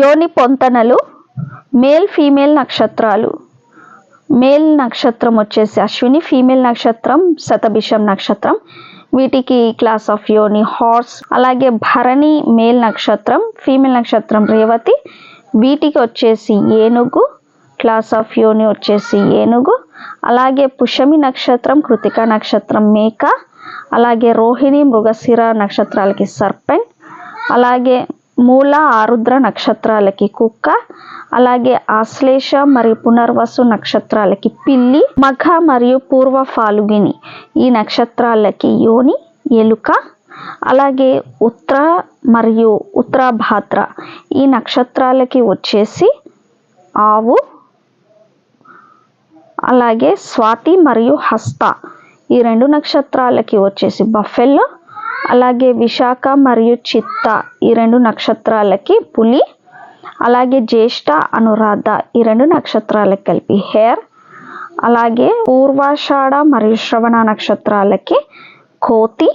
యోని పొంతనలు male female నక్షత్రాలు. మేల్ నక్షత్రం వచ్చేసి అశ్విని ఫీమేల్ నక్షత్రం శతభిషం నక్షత్రం. వీటికి క్లాస్ ఆఫ్ యోని హార్స్ అలాగే భరణి మేల్ నక్షత్రం ఫీమేల్ నక్షత్రం రేవతి. వీటికి వచ్చేసి ఏనుగు క్లాస్ ఆఫ్ యోని వచ్చేసి ఏనుగు. అలాగే పుషమి నక్షత్రం కృతిక నక్షత్రం మేక. అలాగే రోహిణి మృగశిర నక్షత్రాలకి సర్పెంట్. అలాగే మూల ఆరుద్ర నక్షత్రాలకి కుక్క అలాగే ఆశ్లేష మరియు పునర్వసు నక్షత్రాలకి పిల్లి మఘ మరియు పూర్వ ఫాలుగిని. ఈ నక్షత్రాలకి యోని ఎలుక అలాగే ఉత్తర మరియు ఉత్తరాభాద్ర. ఈ నక్షత్రాలకి వచ్చేసి ఆవు అలాగే స్వాతి మరియు హస్త. ఈ రెండు నక్షత్రాలకి వచ్చేసి బఫెల్లో అలాగే విశాఖ మరియు చిత్త ఈ రెండు నక్షత్రాలకి పులి అలాగే జ్యేష్ఠ అనురాధ ఈ రెండు నక్షత్రాలకి కలిపి హెయిర్ అలాగే పూర్వాషాఢ మరియు శ్రవణ నక్షత్రాలకి కోతి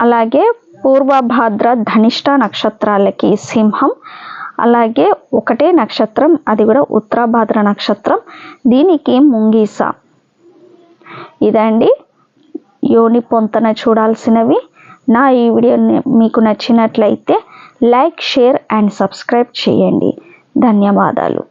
అలాగే పూర్వభాద్ర ధనిష్ట నక్షత్రాలకి సింహం అలాగే ఒకటే నక్షత్రం అది కూడా ఉత్తరాభాద్ర నక్షత్రం దీనికి ముంగీస. ఇదండి యోని పొంతన చూడాల్సినవి. నా ఈ వీడియో మీకు నచ్చినట్లయితే లైక్ షేర్ అండ్ సబ్స్క్రైబ్ చేయండి. ధన్యవాదాలు.